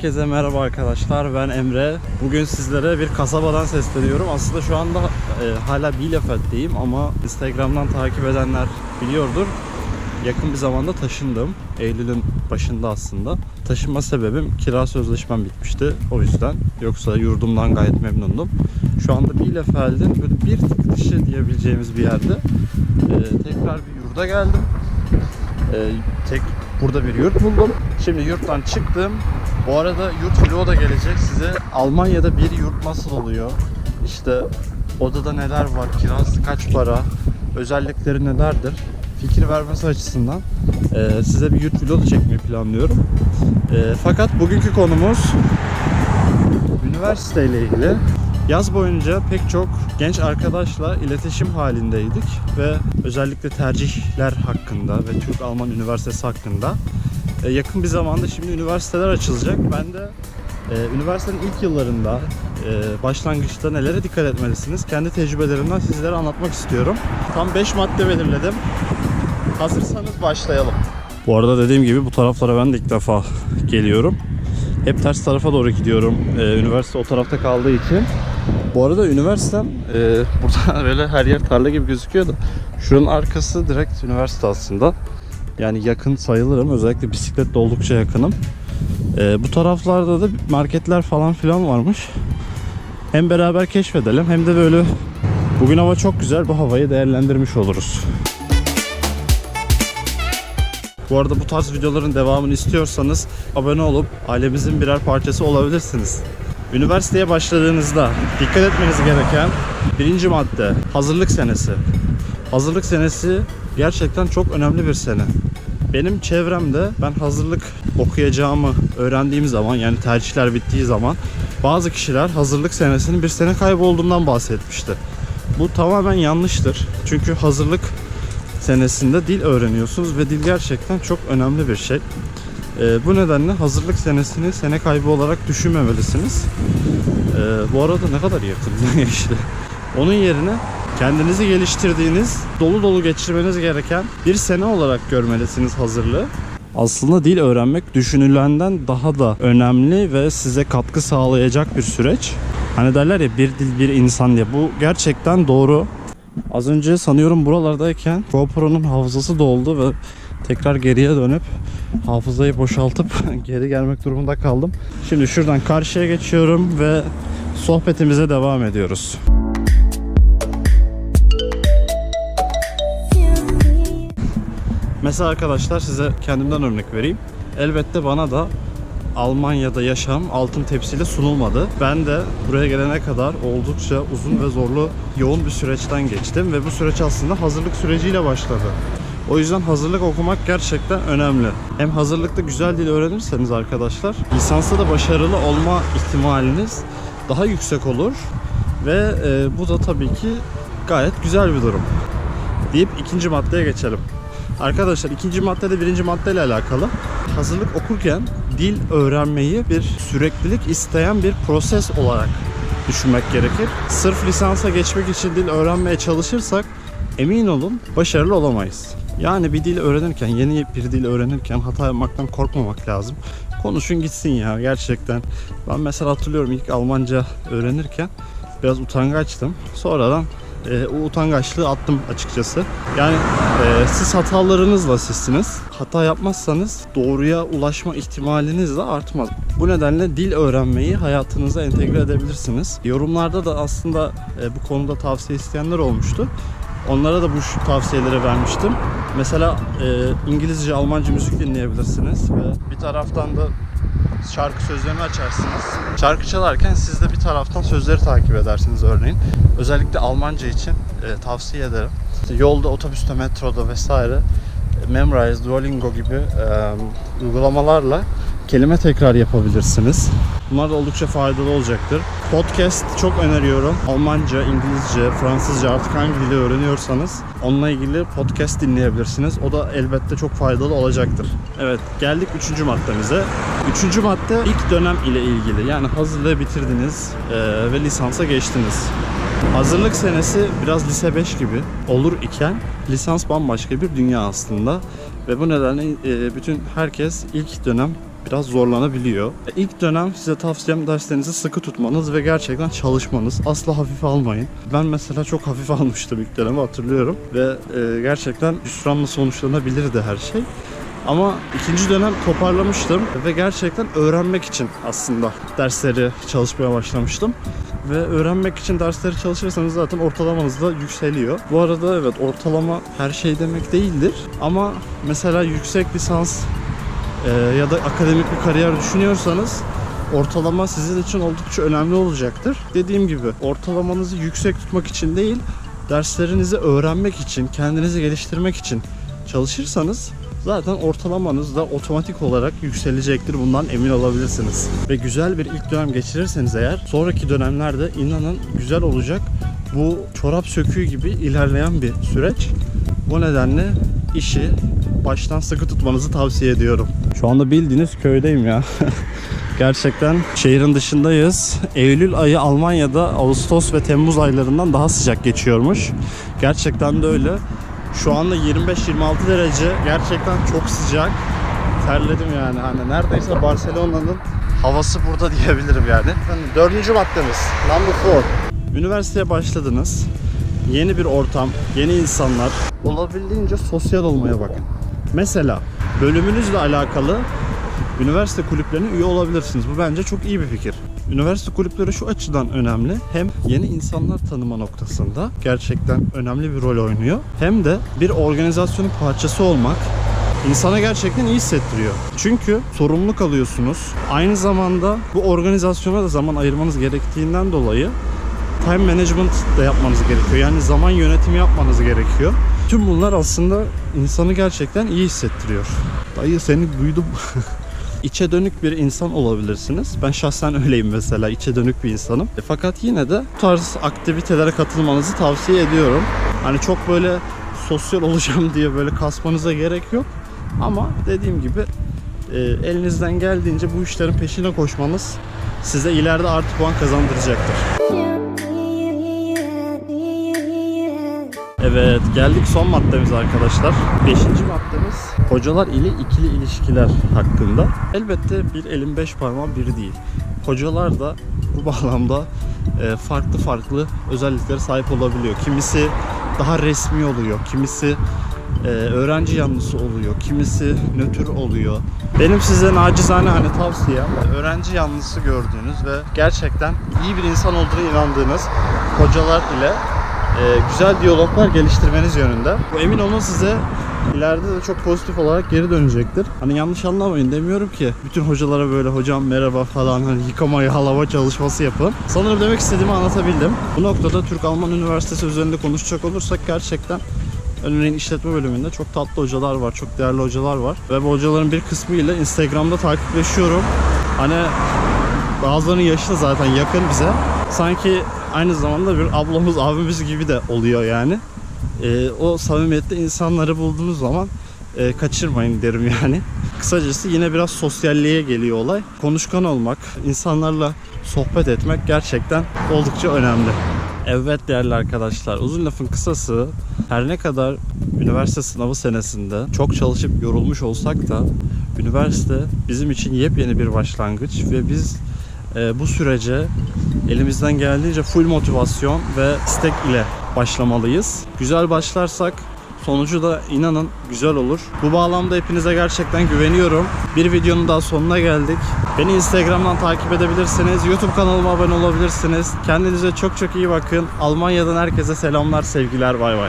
Herkese merhaba arkadaşlar ben Emre. Bugün sizlere bir kasabadan sesleniyorum. Aslında şu anda e, hala Bielefeld'deyim ama Instagram'dan takip edenler biliyordur. Yakın bir zamanda taşındım. Eylül'ün başında aslında. Taşınma sebebim kira sözleşmem bitmişti. O yüzden. Yoksa yurdumdan gayet memnundum. Şu anda Bielefeld'in böyle bir tık dışı diyebileceğimiz bir yerde. e, tekrar bir yurda geldim. E, tek burada bir yurt buldum. Şimdi yurttan çıktım. Bu arada yurt vlogu da gelecek size. Almanya'da bir yurt nasıl oluyor? İşte odada neler var? Kirası kaç para? Özellikleri nelerdir? Fikir vermesi açısından e, size bir yurt vlogu çekmeyi planlıyorum. E, fakat bugünkü konumuz üniversite ile ilgili. Yaz boyunca pek çok genç arkadaşla iletişim halindeydik ve özellikle tercihler hakkında ve Türk-Alman Üniversitesi hakkında e, yakın bir zamanda şimdi üniversiteler açılacak. Ben de e, üniversitenin ilk yıllarında e, başlangıçta nelere dikkat etmelisiniz? Kendi tecrübelerimden sizlere anlatmak istiyorum. Tam 5 madde belirledim. Hazırsanız başlayalım. Bu arada dediğim gibi bu taraflara ben de ilk defa geliyorum. Hep ters tarafa doğru gidiyorum. Ee, üniversite o tarafta kaldığı için. Bu arada üniversitem e, burada böyle her yer tarla gibi gözüküyor da şuranın arkası direkt üniversite aslında. Yani yakın sayılırım. Özellikle bisikletle oldukça yakınım. Ee, bu taraflarda da marketler falan filan varmış. Hem beraber keşfedelim hem de böyle bugün hava çok güzel bu havayı değerlendirmiş oluruz. Bu arada bu tarz videoların devamını istiyorsanız abone olup ailemizin birer parçası olabilirsiniz. Üniversiteye başladığınızda dikkat etmeniz gereken birinci madde hazırlık senesi. Hazırlık senesi gerçekten çok önemli bir sene. Benim çevremde ben hazırlık okuyacağımı öğrendiğim zaman yani tercihler bittiği zaman bazı kişiler hazırlık senesinin bir sene kaybolduğundan bahsetmişti. Bu tamamen yanlıştır. Çünkü hazırlık senesinde dil öğreniyorsunuz ve dil gerçekten çok önemli bir şey. Ee, bu nedenle hazırlık senesini sene kaybı olarak düşünmemelisiniz. Ee, bu arada ne kadar yakın işte. Onun yerine kendinizi geliştirdiğiniz, dolu dolu geçirmeniz gereken bir sene olarak görmelisiniz hazırlığı. Aslında dil öğrenmek düşünülenden daha da önemli ve size katkı sağlayacak bir süreç. Hani derler ya bir dil bir insan diye. Bu gerçekten doğru. Az önce sanıyorum buralardayken GoPro'nun hafızası doldu ve tekrar geriye dönüp hafızayı boşaltıp geri gelmek durumunda kaldım. Şimdi şuradan karşıya geçiyorum ve sohbetimize devam ediyoruz. Mesela arkadaşlar size kendimden örnek vereyim. Elbette bana da Almanya'da yaşam altın tepsiyle sunulmadı. Ben de buraya gelene kadar oldukça uzun ve zorlu, yoğun bir süreçten geçtim ve bu süreç aslında hazırlık süreciyle başladı. O yüzden hazırlık okumak gerçekten önemli. Hem hazırlıkta güzel dil öğrenirseniz arkadaşlar, lisansta da başarılı olma ihtimaliniz daha yüksek olur ve e, bu da tabii ki gayet güzel bir durum. Deyip ikinci maddeye geçelim. Arkadaşlar ikinci madde de birinci maddeyle alakalı. Hazırlık okurken dil öğrenmeyi bir süreklilik isteyen bir proses olarak düşünmek gerekir. Sırf lisansa geçmek için dil öğrenmeye çalışırsak emin olun başarılı olamayız. Yani bir dil öğrenirken, yeni bir dil öğrenirken hata yapmaktan korkmamak lazım. Konuşun gitsin ya gerçekten. Ben mesela hatırlıyorum ilk Almanca öğrenirken biraz utangaçtım. Sonradan e, o utangaçlığı attım açıkçası. Yani e, siz hatalarınızla sizsiniz. Hata yapmazsanız doğruya ulaşma ihtimaliniz de artmaz. Bu nedenle dil öğrenmeyi hayatınıza entegre edebilirsiniz. Yorumlarda da aslında e, bu konuda tavsiye isteyenler olmuştu. Onlara da bu tavsiyeleri vermiştim. Mesela e, İngilizce, Almanca müzik dinleyebilirsiniz ve bir taraftan da şarkı sözlerini açarsınız. Şarkı çalarken siz de bir taraftan sözleri takip edersiniz örneğin. Özellikle Almanca için e, tavsiye ederim. İşte yolda, otobüste, metroda vesaire e, Memrise, Duolingo gibi e, uygulamalarla kelime tekrar yapabilirsiniz. Bunlar da oldukça faydalı olacaktır. Podcast çok öneriyorum. Almanca, İngilizce, Fransızca artık hangi dili öğreniyorsanız onunla ilgili podcast dinleyebilirsiniz. O da elbette çok faydalı olacaktır. Evet geldik üçüncü maddemize. Üçüncü madde ilk dönem ile ilgili. Yani hazırlığı bitirdiniz eee, ve lisansa geçtiniz. Hazırlık senesi biraz lise 5 gibi olur iken lisans bambaşka bir dünya aslında. Ve bu nedenle e, bütün herkes ilk dönem biraz zorlanabiliyor. E, İlk dönem size tavsiyem derslerinizi sıkı tutmanız ve gerçekten çalışmanız. Asla hafife almayın. Ben mesela çok hafif almıştım ilk dönemi hatırlıyorum ve e, gerçekten hüsranla sonuçlanabilirdi her şey. Ama ikinci dönem toparlamıştım ve gerçekten öğrenmek için aslında dersleri çalışmaya başlamıştım. Ve öğrenmek için dersleri çalışırsanız zaten ortalamanız da yükseliyor. Bu arada evet ortalama her şey demek değildir. Ama mesela yüksek lisans e, ya da akademik bir kariyer düşünüyorsanız ortalama sizin için oldukça önemli olacaktır. Dediğim gibi ortalamanızı yüksek tutmak için değil, derslerinizi öğrenmek için, kendinizi geliştirmek için çalışırsanız zaten ortalamanız da otomatik olarak yükselecektir. Bundan emin olabilirsiniz. Ve güzel bir ilk dönem geçirirseniz eğer sonraki dönemlerde inanın güzel olacak. Bu çorap söküğü gibi ilerleyen bir süreç. Bu nedenle işi baştan sıkı tutmanızı tavsiye ediyorum. Şu anda bildiğiniz köydeyim ya. Gerçekten şehrin dışındayız. Eylül ayı Almanya'da Ağustos ve Temmuz aylarından daha sıcak geçiyormuş. Gerçekten de öyle. Şu anda 25-26 derece. Gerçekten çok sıcak. Terledim yani. Hani neredeyse Barcelona'nın havası burada diyebilirim yani. Efendim, dördüncü maddemiz. Number four. Üniversiteye başladınız. Yeni bir ortam, yeni insanlar. Olabildiğince sosyal olmaya bakın. Mesela bölümünüzle alakalı üniversite kulüplerine üye olabilirsiniz. Bu bence çok iyi bir fikir. Üniversite kulüpleri şu açıdan önemli. Hem yeni insanlar tanıma noktasında gerçekten önemli bir rol oynuyor. Hem de bir organizasyonun parçası olmak insana gerçekten iyi hissettiriyor. Çünkü sorumluluk alıyorsunuz. Aynı zamanda bu organizasyona da zaman ayırmanız gerektiğinden dolayı time management da yapmanız gerekiyor. Yani zaman yönetimi yapmanız gerekiyor. Tüm bunlar aslında insanı gerçekten iyi hissettiriyor. Dayı seni duydum. İçe dönük bir insan olabilirsiniz. Ben şahsen öyleyim mesela. içe dönük bir insanım. E, fakat yine de bu tarz aktivitelere katılmanızı tavsiye ediyorum. Hani çok böyle sosyal olacağım diye böyle kasmanıza gerek yok. Ama dediğim gibi e, elinizden geldiğince bu işlerin peşine koşmanız size ileride artı puan kazandıracaktır. Evet geldik son maddemiz arkadaşlar. Beşinci maddemiz hocalar ile ikili ilişkiler hakkında. Elbette bir elin beş parmağın biri değil. Hocalar da bu bağlamda e, farklı farklı özelliklere sahip olabiliyor. Kimisi daha resmi oluyor, kimisi e, öğrenci yanlısı oluyor, kimisi nötr oluyor. Benim size nacizane hani tavsiyem öğrenci yanlısı gördüğünüz ve gerçekten iyi bir insan olduğuna inandığınız hocalar ile güzel diyaloglar geliştirmeniz yönünde. Bu emin olun size ileride de çok pozitif olarak geri dönecektir. Hani yanlış anlamayın demiyorum ki bütün hocalara böyle hocam merhaba falan hani yıkama yağlama çalışması yapın. Sanırım demek istediğimi anlatabildim. Bu noktada Türk-Alman Üniversitesi üzerinde konuşacak olursak gerçekten Örneğin işletme bölümünde çok tatlı hocalar var, çok değerli hocalar var. Ve bu hocaların bir kısmı ile Instagram'da takipleşiyorum. Hani bazılarının yaşı zaten yakın bize. Sanki aynı zamanda bir ablamız, abimiz gibi de oluyor yani. Ee, o samimiyette insanları bulduğunuz zaman e, kaçırmayın derim yani. Kısacası yine biraz sosyalliğe geliyor olay. Konuşkan olmak, insanlarla sohbet etmek gerçekten oldukça önemli. Evet değerli arkadaşlar uzun lafın kısası her ne kadar üniversite sınavı senesinde çok çalışıp yorulmuş olsak da üniversite bizim için yepyeni bir başlangıç ve biz e, bu sürece elimizden geldiğince full motivasyon ve istek ile başlamalıyız. Güzel başlarsak sonucu da inanın güzel olur. Bu bağlamda hepinize gerçekten güveniyorum. Bir videonun daha sonuna geldik. Beni Instagram'dan takip edebilirsiniz. YouTube kanalıma abone olabilirsiniz. Kendinize çok çok iyi bakın. Almanya'dan herkese selamlar, sevgiler. Bay bay.